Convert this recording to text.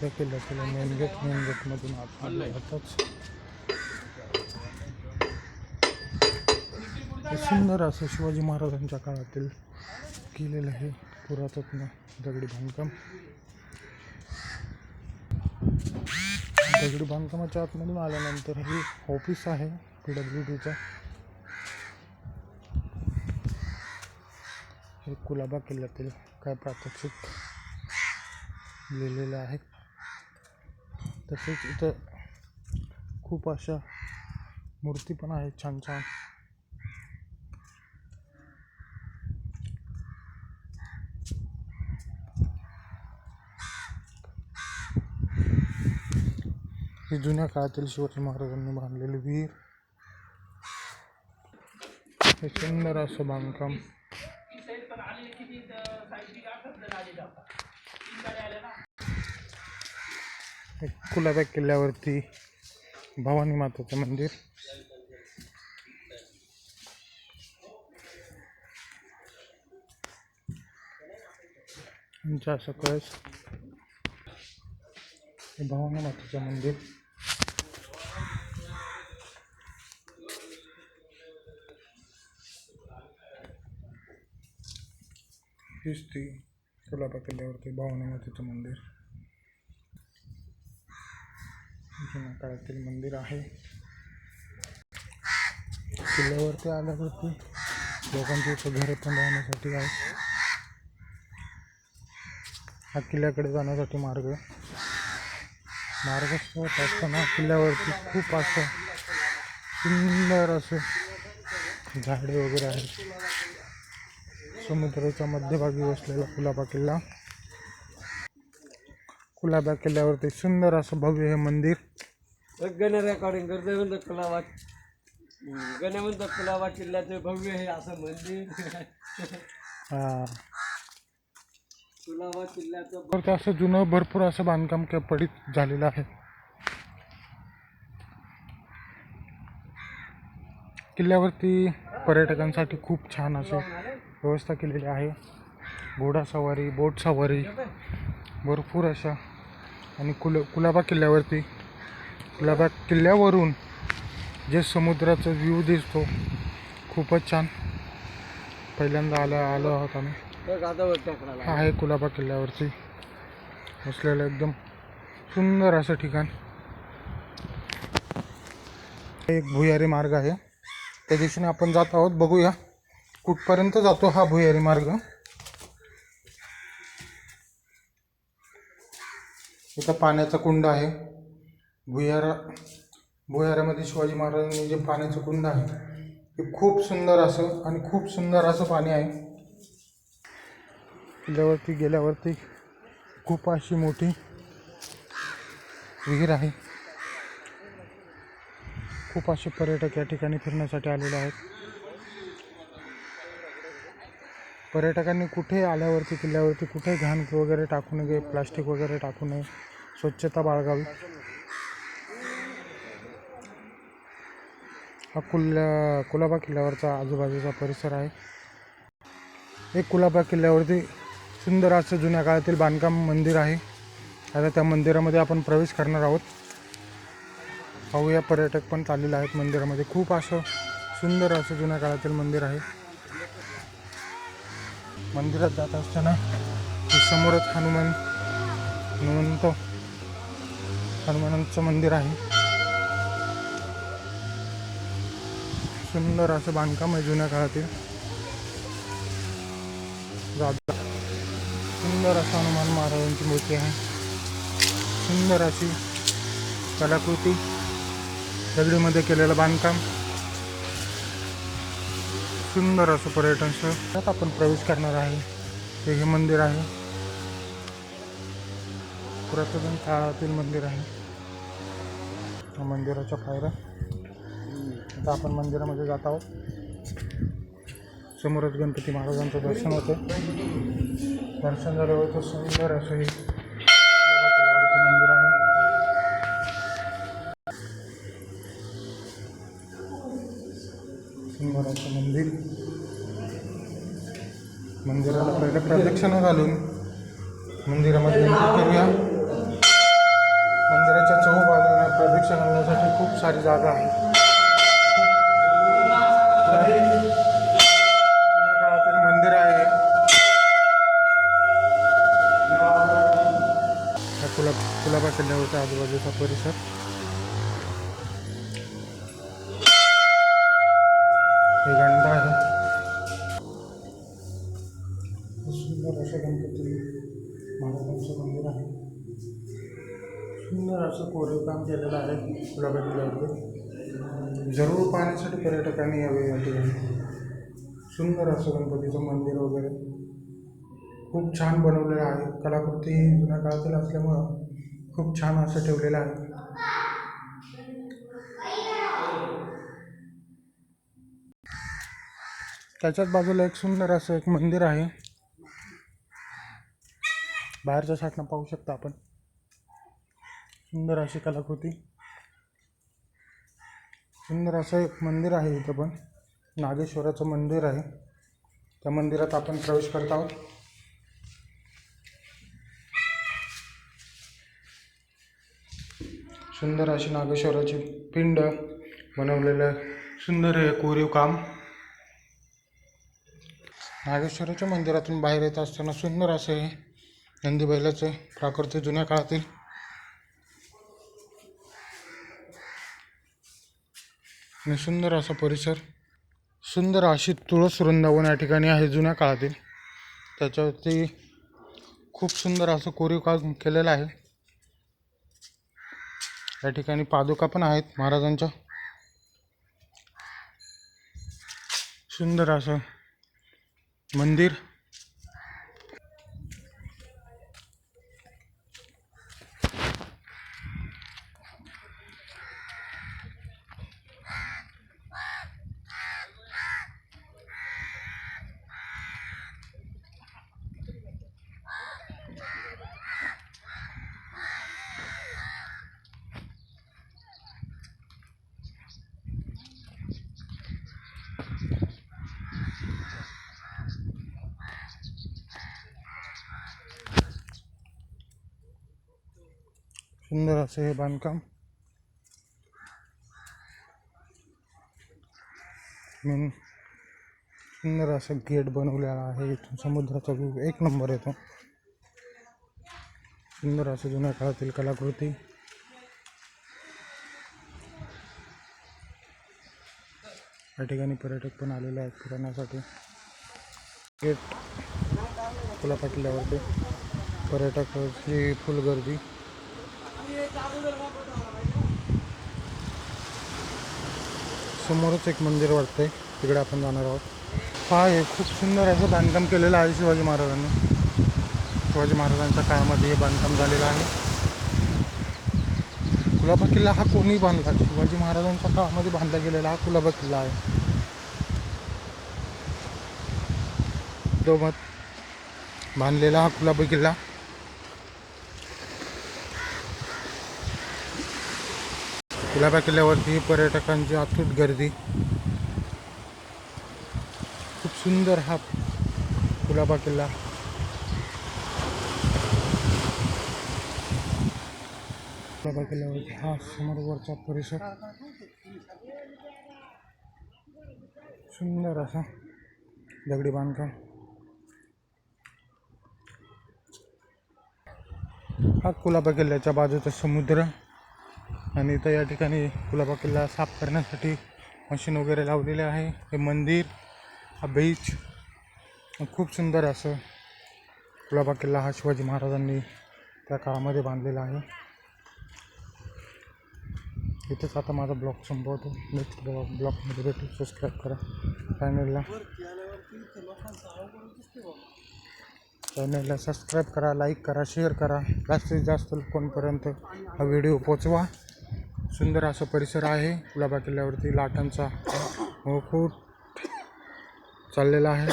त्या किल्ल्यातील main gate main गेटमधून हे सुंदर असं शिवाजी महाराजांच्या काळातील केलेलं हे पुरातत्न दगडी बांधकाम. दगडी बांधकामाच्या आतमधून आल्यानंतर हे ऑफिस आहे पी डब्ल्यू डीचं हे कुलाबा किल्ल्यातील काय प्रात्यक्षिक लिहिलेलं आहे? तसेच इथं खूप अशा मूर्ती पण आहेत छान छान. ही जुन्या काळातील शिवाजी महाराजांनी बांधलेली विहीर. हे सुंदर असं बांधकाम. कुलाबा किल्ल्यावरती भवानी माताचं मंदिर. आमच्या असं कळस. हे भवानी मातेचं मंदिर. हीच कुलाबा किल्ल्यावरती भवानी मातेचं मंदिर. जुन्या काळातील मंदिर आहे. किल्ल्यावरती आल्यावरती लोकांची इथं घरं पण राहण्यासाठी आहे हा किल्ल्याकडे जाण्यासाठी मार्ग. मार्ग शोधत असताना किल्ल्यावरती खूप असं सुंदर असे झाडे वगैरे आहेत. समुद्राच्या मध्यभागी वसलेला कुलाबा किल्ला कुलाबा किल्ल्यावरती सुंदर असं भव्य हे मंदिर. गण रेकॉर्डिंग म्हणतो कुलाबा गण म्हणतो कुलाबा किल्ल्याचं भव्य हे असं मंदिर. हा. कुलाबा किल्ल्याचं असं जुनं भरपूर असं बांधकाम के पडीत झालेलं आहे. किल्ल्यावरती पर्यटकांसाठी खूप छान असे व्यवस्था केलेली आहे. घोडासवारी बोट सवारी भरपूर अशा आणि कुल कुलाबा किल्ल्यावरती कुलाबा किल्ल्यावरून जे समुद्राचा व्ह्यू दिसतो खूपच छान. पहिल्यांदा आलं आलो आहोत आम्ही. हा आहे कुलाबा किल्ल्यावरती. असलेलं एकदम सुंदर असं ठिकाण. हे एक भुयारी मार्ग आहे. त्या दिशेने आपण जात आहोत. बघूया कुठपर्यंत जातो हा भुयारी मार्ग. इथं पाण्याचा कुंड आहे. भुयारा भुयारामध्ये शिवाजी महाराजांनी जे पाण्याचं कुंड आहे ते खूप सुंदर असं आणि खूप सुंदर असं पाणी आहे. किल्ल्यावरती गेल्यावरती खूप अशी मोठी विहीर आहे. खूप असे पर्यटक या ठिकाणी फिरण्यासाठी आलेले आहेत. पर्यटकांनी कुठे आल्यावरती किल्ल्यावरती कुठे घाण वगैरे टाकू नये प्लास्टिक वगैरे टाकू नये स्वच्छता बाळगावी. हा कुल्ला कुलाबा किल्ल्यावरचा आजूबाजूचा परिसर आहे. एक कुलाबा किल्ल्यावरती सुंदर असं जुन्या काळातील बांधकाम मंदिर आहे. आता त्या मंदिरामध्ये आपण प्रवेश करणार आहोत. पाहूया पर्यटक पण चाललेले आहेत मंदिरामध्ये. खूप असं सुंदर असं जुन्या काळातील मंदिर आहे. मंदिरात जात असताना समोरच हनुमान हनुमंत हनुमानांचं मंदिर आहे. सुंदर असं बांधकाम आहे जुन्या काळातील. सुंदर असं हनुमान महाराजांची मूर्ती आहे. सुंदर अशी कलाकृती. दगडीमध्ये केलेलं बांधकाम. सुंदर असं पर्यटन स्थळ. त्यात आपण प्रवेश करणार आहे. ते हे मंदिर आहे. पुरातन काळातील मंदिर आहे. मंदिराच्या पायऱ्या आता आपण मंदिरामध्ये जात आहोत. समोरच गणपती महाराजांचं दर्शन होतं दर्शन झाल्यावर तर सुंदर असं हे मंदिर आहे. सुंदर मंदिर. मंदिराला पहिलं प्रदक्षिणा घालून मंदिरामध्ये करूया. प्रदक्षिणा घालण्यासाठी खूप सारी जागा आहे जुन्या काळातील मंदिर आहे. हा कुला कुलाबा किल्ल्यावरचा आजूबाजूचा परिसर. असं कोरीव काम केलेलं आहे गुलाबा किल्ल्यावरती जरूर पाहण्यासाठी पर्यटकांनी यावे या ठिकाणी. सुंदर असं गणपतीचं मंदिर वगैरे. खूप छान बनवलेलं आहे. कलाकृती जुन्या काळातील असल्यामुळं खूप छान असं ठेवलेलं आहे. त्याच्याच बाजूला एक सुंदर असं एक मंदिर आहे. बाहेरच्या साठनं पाहू शकता आपण. सुंदर अशी कलाकृती. सुंदर असं एक मंदिर आहे इथं पण. नागेश्वराचं मंदिर आहे. त्या मंदिरात आपण प्रवेश करत आहोत. सुंदर अशी नागेश्वराची पिंड बनवलेलं सुंदर हे कोरीव काम. नागेश्वराच्या मंदिरातून बाहेर येत असताना सुंदर असे हे नंदी बैलाचे प्राकृतिक जुन्या काळातील आणि सुंदर असा परिसर. सुंदर अशी तुळस वृंदावन या ठिकाणी आहे जुन्या काळातील. त्याच्यावरती खूप सुंदर असं कोरीव काम केलेलं आहे. या ठिकाणी पादुका पण आहेत महाराजांच्या. सुंदर असं मंदिर. सुंदर असं हे बांधकाम. मेन सुंदर असं गेट बनवलेला आहे. इथून समुद्राचा व्ह्यू एक नंबर येतो. सुंदर असं जुन्या काळातील कलाकृती. या ठिकाणी पर्यटक पण आलेले आहेत फिरण्यासाठी. गेट फुला किल्ल्यावरती पर्यटकाची फुल गर्दी समोरच एक मंदिर वाटतंय. तिकडे आपण जाणार आहोत. हा हे खूप सुंदर असं बांधकाम केलेलं आहे शिवाजी महाराजांनी. शिवाजी महाराजांच्या काळामध्ये हे बांधकाम झालेलं आहे. कुलाबा किल्ला हा कोणी बांधला शिवाजी महाराजांच्या काळामध्ये बांधला गेलेला हा कुलाबा किल्ला आहे. दोमत बांधलेला हा कुलाबा किल्ला. कुलाबा किल्ल्यावरती पर्यटकांची अतूट गर्दी. खूप सुंदर हा कुलाबा किल्ला कुलाबा किल्ल्यावरती हा समोरवरचा परिसर. सुंदर असा दगडी बांधकाम. हा कुलाबा किल्ल्याच्या बाजूचा समुद्र. आणि इथं या ठिकाणी कुलाबा किल्ला साफ करण्यासाठी मशीन वगैरे लावलेले आहे. हे मंदिर हा बीच खूप सुंदर असं कुलाबा किल्ला हा शिवाजी महाराजांनी त्या काळामध्ये बांधलेला आहे. इथेच आता माझा ब्लॉग संपवतो. नेक्स्ट ब्लॉग ब्लॉगमध्ये भेटू. सबस्क्राईब करा. चॅनलला चॅनलला सबस्क्राईब करा लाईक करा शेअर करा. जास्तीत जास्त लोकांपर्यंत हा व्हिडिओ पोचवा सुंदर असा परिसर आहे. कुलाबा किल्ल्यावरती लाटांचा खूप चाललेला आहे.